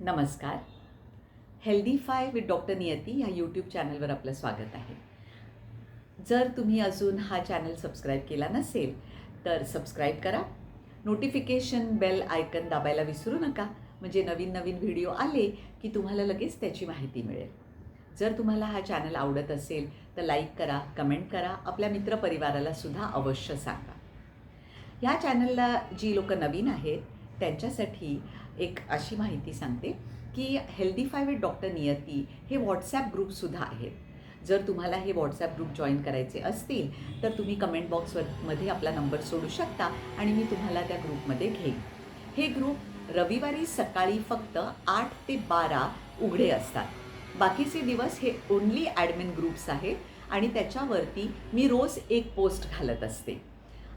नमस्कार. Healthy five with doctor Niyati ह्या YouTube चॅनलवर आपलं स्वागत आहे. जर तुम्ही अजून हा चॅनल सबस्क्राईब केला नसेल तर सबस्क्राईब करा. नोटिफिकेशन बेल आयकन दाबायला विसरू नका. म्हणजे नवीन नवीन व्हिडिओ आले की तुम्हाला लगेच त्याची माहिती मिळेल. जर तुम्हाला हा चॅनल आवडत असेल तर लाईक करा कमेंट करा. आपल्या मित्रपरिवाराला सुद्धा अवश्य सांगा. ह्या चॅनलला जी लोक नवीन आहेत त्यांच्यासाठी एक अशी माहिती सांगते की healthy five with doctor Niyati हे व्हॉट्सॲप ग्रुपसुद्धा आहेत. जर तुम्हाला हे व्हॉट्सॲप ग्रुप जॉईन करायचे असतील तर तुम्ही कमेंट बॉक्सवर मध्ये आपला नंबर सोडू शकता आणि मी तुम्हाला त्या ग्रुपमध्ये घेईन. हे ग्रुप रविवारी सकाळी फक्त आठ ते बारा उघडे असतात. बाकीचे दिवस हे ओन्ली ॲडमिन ग्रुप्स आहेत आणि त्याच्यावरती मी रोज एक पोस्ट घालत असते.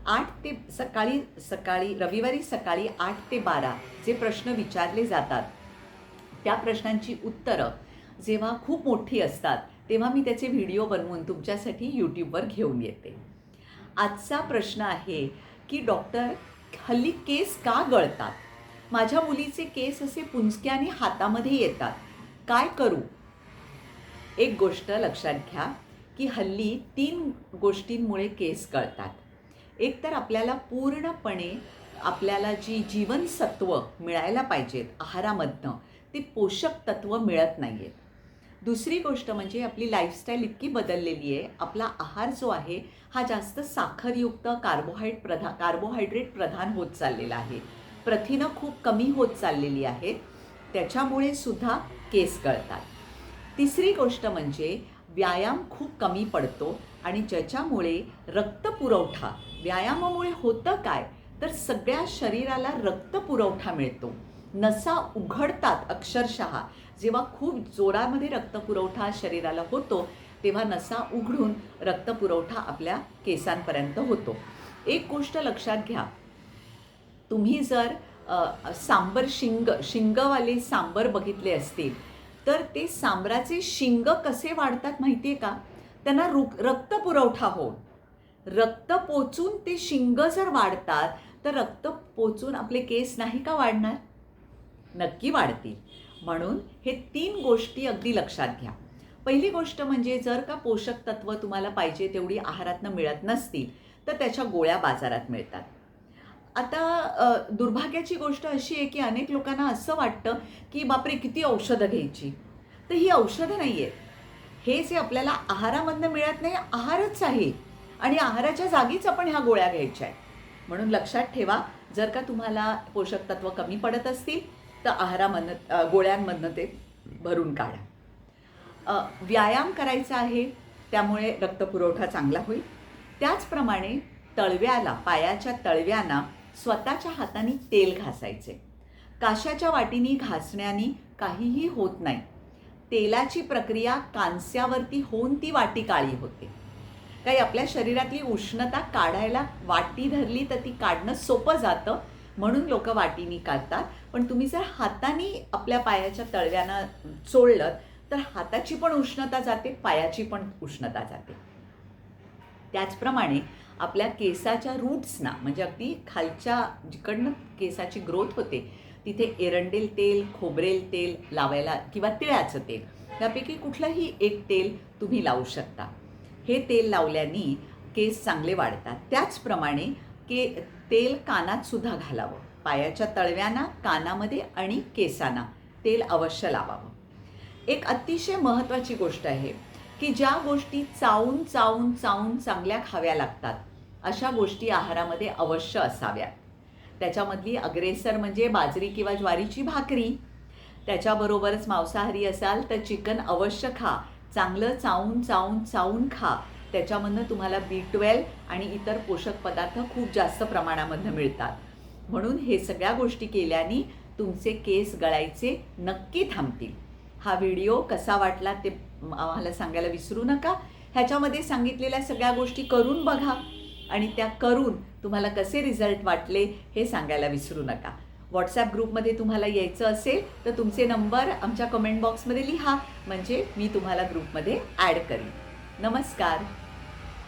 आठ ते सकाळी सकाळी रविवारी सकाळी आठ ते बारा जे प्रश्न विचारले जातात. त्या प्रश्नांची उत्तरं जेव्हा खूप मोठी असतात तेव्हा मी त्याचे व्हिडिओ बनवून तुमच्यासाठी यूट्यूबवर घेऊन येते. आजचा प्रश्न आहे की डॉक्टर हल्ली केस का गळतात? माझ्या मुलीचे केस असे पुंजक्याने हातामध्ये येतात. काय करू? एक गोष्ट लक्षात घ्या की हल्ली तीन गोष्टींमुळे केस गळतात. एक तर आपल्याला पूर्णपणे आपल्याला जी जीवनसत्व मिळायला पाहिजेत आहारामधनं ती पोषक तत्व मिळत नाही आहेत दुसरी गोष्ट म्हणजे आपली लाईफस्टाईल इतकी बदललेली आहे आपला आहार जो आहे हा जास्त साखरयुक्त कार्बोहायड प्रधा कार्बोहायड्रेट प्रधान होत चाललेला आहे. प्रथिनं खूप कमी होत चाललेली आहेत त्याच्यामुळे सुद्धा केस गळतात. तिसरी गोष्ट म्हणजे व्यायाम खूप कमी पडतो आणि ज्याच्यामुळे रक्तपुरवठा व्यायामामुळे होतं काय? तर सगळ्या शरीराला रक्तपुरवठा मिळतो. नसा उघडतात अक्षरशः. जेव्हा खूप जोरामध्ये रक्तपुरवठा शरीराला होतो तेव्हा नसा उघडून रक्तपुरवठा आपल्या केसांपर्यंत होतो. एक गोष्ट लक्षात घ्या. तुम्ही जर सांबर शिंग शिंगवाले सांबर बघितले असतील तर ते सांबराचे शिंग कसे वाढतात माहिती आहे का? त्यांना रुक रक्त पुरवठा होऊन. रक्त पोचून ते शिंग जर वाढतात तर रक्त पोचून आपले केस नाही का वाढणार? नक्की वाढतील. म्हणून हे तीन गोष्टी अगदी लक्षात घ्या. पहिली गोष्ट म्हणजे जर का पोषक तत्व तुम्हाला पाहिजे तेवढी आहारातनं मिळत नसतील तर त्याच्या गोळ्या बाजारात मिळतात. आता दुर्भाग्याची गोष्ट अशी आहे की अनेक लोकांना असं वाटतं की बापरे किती औषधं घ्यायची. तर ही औषधं नाही आहेत हे जे आपल्याला आहारामधनं मिळत नाही आहारच आहे. आणि आहाराच्या जागीच आपण ह्या गोळ्या घ्यायच्या आहेत म्हणून लक्षात ठेवा जर का तुम्हाला पोषक तत्व कमी पडत असतील तर आहारामधनं गोळ्यांमधनं ते भरून काढा. व्यायाम करायचा आहे त्यामुळे रक्तपुरवठा चांगला होईल. त्याचप्रमाणे तळव्याला पायाच्या तळव्यांना स्वतःच्या हाताने तेल घासायचे. काशाच्या वाटीनी घासण्याने काहीही होत नाही. तेलाची प्रक्रिया कांस्यावरती होऊन ती वाटी काळी होते. काही आपल्या शरीरातली उष्णता काढायला वाटी धरली तर ती काढणं सोपं जातं म्हणून लोक वाटीनी काढतात. पण तुम्ही जर हाताने आपल्या पायाच्या तळव्यानं चोळलं तर हाताची पण उष्णता जाते पायाची पण उष्णता जाते. त्याचप्रमाणे आपल्या केसाच्या रूट्सना म्हणजे अगदी खालच्या जिकडनं केसाची ग्रोथ होते तिथे एरंडेल तेल खोबरेल तेल लावायला किंवा तिळाचं तेल त्यापैकी कुठलंही एक तेल तुम्ही लावू शकता. हे तेल लावल्याने केस चांगले वाढतात. त्याचप्रमाणे के तेल कानात सुद्धा घालावं. पायाच्या तळव्यांना कानामध्ये आणि केसांना तेल अवश्य लावावं. एक अतिशय महत्त्वाची गोष्ट आहे. की ज्या गोष्टी चावून चावून चावून चांगल्या खाव्या लागतात अशा गोष्टी आहारामध्ये अवश्य असाव्यात. त्याच्यामधली अग्रेसर म्हणजे बाजरी किंवा ज्वारीची भाकरी. त्याच्याबरोबरच मांसाहारी असाल तर चिकन अवश्य खा. चांगलं चावून चावून चावून खा. त्याच्यामधनं तुम्हाला बी ट्वेल्व आणि इतर पोषक पदार्थ खूप जास्त प्रमाणामधनं मिळतात. म्हणून हे सगळ्या गोष्टी केल्याने तुमचे केस गळायचे नक्की थांबतील. हा व्हिडिओ कसा वाटला ते आम्हाला सांगायला विसरू नका. ह्याच्यामध्ये सांगितलेल्या सगळ्या गोष्टी करून बघा आणि त्या करून तुम्हाला कसे रिझल्ट वाटले हे सांगायला विसरू नका. व्हॉट्सॲप ग्रुपमध्ये तुम्हाला यायचं असेल तर तुमचे नंबर आमच्या कमेंट बॉक्समध्ये लिहा. म्हणजे मी तुम्हाला ग्रुपमध्ये ॲड करीन. नमस्कार.